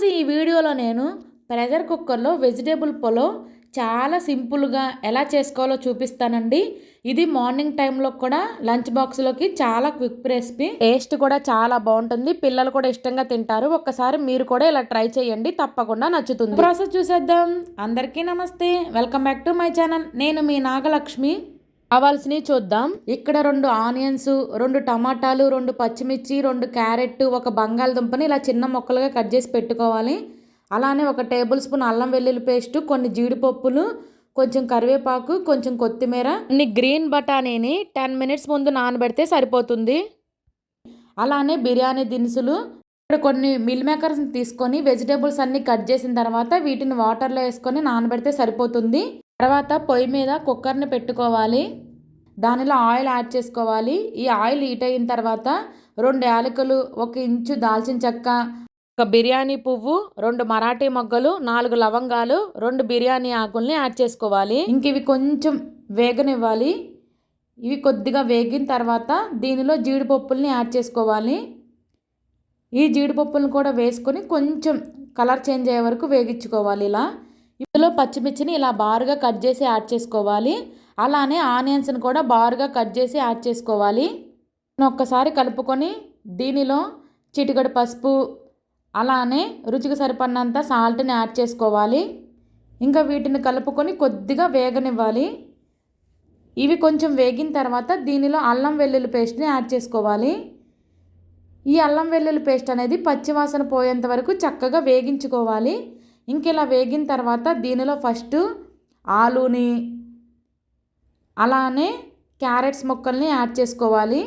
ఈరోజు ఈ వీడియోలో నేను ప్రెషర్ కుక్కర్లో వెజిటేబుల్ పొలో చాలా సింపుల్గా ఎలా చేసుకోవాలో చూపిస్తానండి. ఇది మార్నింగ్ టైంలో కూడా లంచ్ బాక్స్లోకి చాలా క్విక్ రెసిపీ. టేస్ట్ కూడా చాలా బాగుంటుంది. పిల్లలు కూడా ఇష్టంగా తింటారు. ఒక్కసారి మీరు కూడా ఇలా ట్రై చేయండి. తప్పకుండా నచ్చుతుంది. ప్రాసెస్ చూసేద్దాం. అందరికీ నమస్తే. Welcome back to my channel. నేను మీ నాగలక్ష్మి. కావాల్సినవి చూద్దాం. ఇక్కడ రెండు ఆనియన్స్ రెండు టమాటాలు రెండు పచ్చిమిర్చి రెండు క్యారెట్ ఒక బంగాళదుంపని ఇలా చిన్న ముక్కలుగా కట్ చేసి పెట్టుకోవాలి. అలానే ఒక టేబుల్ స్పూన్ అల్లం వెల్లుల్లి పేస్ట్ కొన్ని జీడిపప్పులు కొంచెం కరివేపాకు కొంచెం కొత్తిమీర ఇన్ని గ్రీన్ బఠానీని టెన్ మినిట్స్ ముందు నానబెడితే సరిపోతుంది. అలానే బిర్యానీ దినుసులు ఇక్కడ కొన్ని మిల్ మేకర్స్ని తీసుకొని వెజిటేబుల్స్ అన్ని కట్ చేసిన తర్వాత వీటిని వాటర్లో వేసుకొని నానబెడితే సరిపోతుంది. తర్వాత పొయ్యి మీద కుక్కర్ని పెట్టుకోవాలి. దానిలో ఆయిల్ యాడ్ చేసుకోవాలి. ఈ ఆయిల్ హీట్ అయిన తర్వాత రెండు యాలకులు ఒక ఇంచు దాల్చిన చెక్క ఒక బిర్యానీ పువ్వు రెండు మరాఠీ మొగ్గలు నాలుగు లవంగాలు రెండు బిర్యానీ ఆకుల్ని యాడ్ చేసుకోవాలి. ఇంక ఇవి కొంచెం వేగనివ్వాలి. ఇవి కొద్దిగా వేగిన తర్వాత దీనిలో జీడిపప్పుల్ని యాడ్ చేసుకోవాలి. ఈ జీడిపప్పులను కూడా వేసుకొని కొంచెం కలర్ చేంజ్ అయ్యే వరకు వేగించుకోవాలి ఇలా. ఇందులో పచ్చిమిర్చిని ఇలా బారుగా కట్ చేసి యాడ్ చేసుకోవాలి. అలానే ఆనియన్స్ని కూడా బారుగా కట్ చేసి యాడ్ చేసుకోవాలి. ఒక్కసారి కలుపుకొని దీనిలో చిటికడు పసుపు అలానే రుచికి సరిపడినంత సాల్ట్ని యాడ్ చేసుకోవాలి. ఇంకా వీటిని కలుపుకొని కొద్దిగా వేగనివ్వాలి. ఇవి కొంచెం వేగిన తర్వాత దీనిలో అల్లం వెల్లుల్లి పేస్ట్ని యాడ్ చేసుకోవాలి. ఈ అల్లం వెల్లుల్లి పేస్ట్ అనేది పచ్చివాసన పోయేంత వరకు చక్కగా వేగించుకోవాలి. ఇంక ఇలా వేగిన తర్వాత దీనిలో ఫస్ట్ ఆలుని అలానే క్యారెట్స్ ముక్కల్ని యాడ్ చేసుకోవాలి.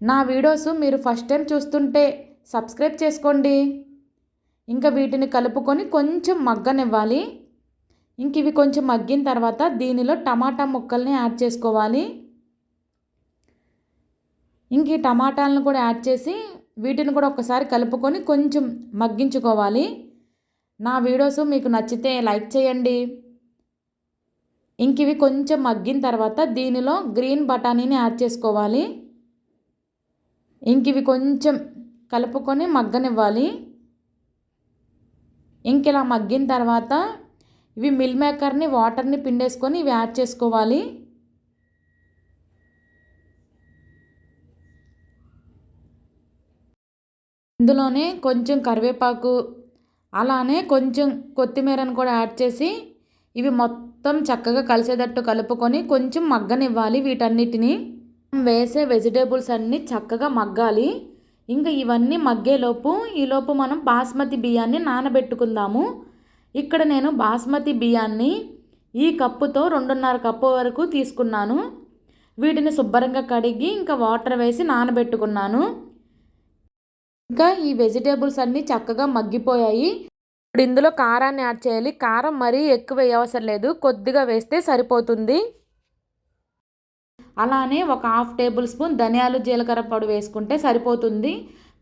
నా వీడియోస్ మీరు ఫస్ట్ టైం చూస్తుంటే సబ్స్క్రైబ్ చేసుకోండి. ఇంకా వీటిని కలుపుకొని కొంచెం మగ్గనివ్వాలి. ఇంక ఇవి కొంచెం మగ్గిన తర్వాత దీనిలో టమాటా ముక్కల్ని యాడ్ చేసుకోవాలి. ఇంక ఈ టమాటాలను కూడా యాడ్ చేసి వీటిని కూడా ఒకసారి కలుపుకొని కొంచెం మగ్గించుకోవాలి. నా వీడియోస్ మీకు నచ్చితే లైక్ చేయండి. ఇంక ఇవి కొంచెం మగ్గిన తర్వాత దీనిలో గ్రీన్ బఠానీని యాడ్ చేసుకోవాలి. ఇంక ఇవి కొంచెం కలుపుకొని మగ్గనివ్వాలి. ఇంక ఇలా మగ్గిన తర్వాత ఇవి మిల్ మేకర్ని వాటర్ని పిండేసుకొని ఇవి యాడ్ చేసుకోవాలి. ఇందులోనే కొంచెం కరివేపాకు అలానే కొంచెం కొత్తిమీరను కూడా యాడ్ చేసి ఇవి మొత్తం చక్కగా కలిసేటట్టు కలుపుకొని కొంచెం మగ్గనివ్వాలి వీటన్నిటిని. వేసే వెజిటేబుల్స్ అన్నీ చక్కగా మగ్గాలి. ఇంకా ఇవన్నీ మగ్గేలోపు ఈలోపు మనం బాస్మతి బియ్యాన్ని నానబెట్టుకుందాము. ఇక్కడ నేను బాస్మతి బియ్యాన్ని ఈ కప్పుతో రెండున్నర కప్పు వరకు తీసుకున్నాను. వీటిని శుభ్రంగా కడిగి ఇంకా వాటర్ వేసి నానబెట్టుకున్నాను. ఇంకా ఈ వెజిటేబుల్స్ అన్నీ చక్కగా మగ్గిపోయాయి. ఇప్పుడు ఇందులో కారాన్ని యాడ్ చేయాలి. కారం మరీ ఎక్కువ వేయవసరం లేదు. కొద్దిగా వేస్తే సరిపోతుంది. అలానే ఒక హాఫ్ టేబుల్ స్పూన్ ధనియాలు జీలకర్ర పొడి వేసుకుంటే సరిపోతుంది.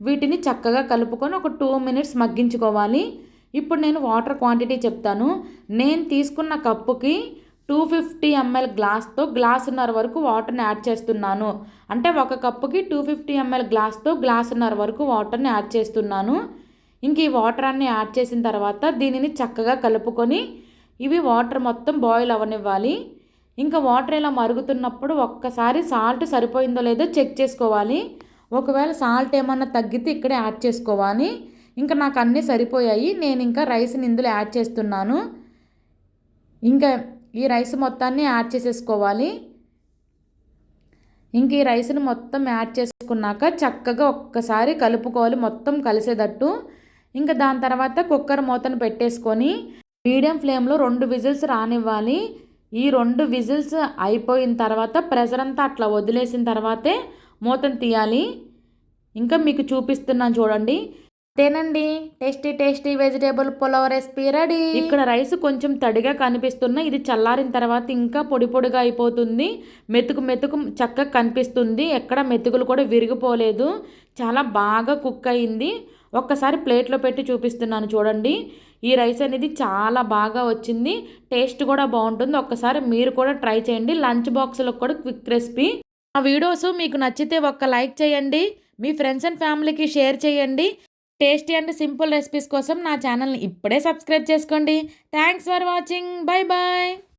వీటిని చక్కగా కలుపుకొని ఒక టూ మినిట్స్ మగ్గించుకోవాలి. ఇప్పుడు నేను వాటర్ క్వాంటిటీ చెప్తాను. నేను తీసుకున్న కప్పుకి టూ ఫిఫ్టీ ఎంఎల్ గ్లాస్తో గ్లాసున్నర వరకు వాటర్ని యాడ్ చేస్తున్నాను. అంటే ఒక కప్పుకి టూ ఫిఫ్టీ ఎంఎల్ గ్లాస్తో గ్లాసున్నర వరకు వాటర్ని యాడ్ చేస్తున్నాను. ఇంక ఈ వాటర్ అన్ని యాడ్ చేసిన తర్వాత దీనిని చక్కగా కలుపుకొని ఇవి వాటర్ మొత్తం బాయిల్ అవ్వనివ్వాలి. ఇంకా వాటర్ ఇలా మరుగుతున్నప్పుడు ఒక్కసారి సాల్ట్ సరిపోయిందో లేదో చెక్ చేసుకోవాలి. ఒకవేళ సాల్ట్ ఏమన్నా తగ్గితే ఇక్కడే యాడ్ చేసుకోవాలి. ఇంకా నాకు అన్నీ సరిపోయాయి. నేను ఇంకా రైస్ని ఇందులో యాడ్ చేస్తున్నాను. ఇంకా ఈ రైస్ మొత్తాన్ని యాడ్ చేసేసుకోవాలి. ఇంక ఈ రైస్ని మొత్తం యాడ్ చేసుకున్నాక చక్కగా ఒక్కసారి కలుపుకోవాలి మొత్తం కలిసేటట్టు. ఇంకా దాని తర్వాత కుక్కర్ మూతను పెట్టేసుకొని మీడియం ఫ్లేమ్లో రెండు విజిల్స్ రానివ్వాలి. ఈ రెండు విజిల్స్ అయిపోయిన తర్వాత ప్రెషర్ అంతా అట్లా వదిలేసిన తర్వాతే మూతను తీయాలి. ఇంకా మీకు చూపిస్తున్నాను చూడండి. తినండి. Tasty tasty vegetable pulao recipe ready. ఇక్కడ రైస్ కొంచెం తడిగా కనిపిస్తున్న ఇది చల్లారిన తర్వాత ఇంకా పొడి పొడిగా అయిపోతుంది. మెతుకు మెతుకు చక్కగా కనిపిస్తుంది. ఎక్కడ మెతుకులు కూడా విరిగిపోలేదు. చాలా బాగా కుక్ అయింది. ఒక్కసారి ప్లేట్లో పెట్టి చూపిస్తున్నాను చూడండి. ఈ రైస్ అనేది చాలా బాగా వచ్చింది. టేస్ట్ కూడా బాగుంటుంది. ఒక్కసారి మీరు కూడా ట్రై చేయండి. లంచ్ బాక్స్లో కూడా క్విక్ రెసిపీ. ఆ వీడియోస్ మీకు నచ్చితే ఒక్క లైక్ చేయండి. మీ ఫ్రెండ్స్ అండ్ ఫ్యామిలీకి షేర్ చేయండి. టేస్టీ అండ్ సింపుల్ రెసిపీస్ కోసం నా ఛానల్ని ఇప్పుడే సబ్స్క్రైబ్ చేసుకోండి. Thanks for watching. Bye bye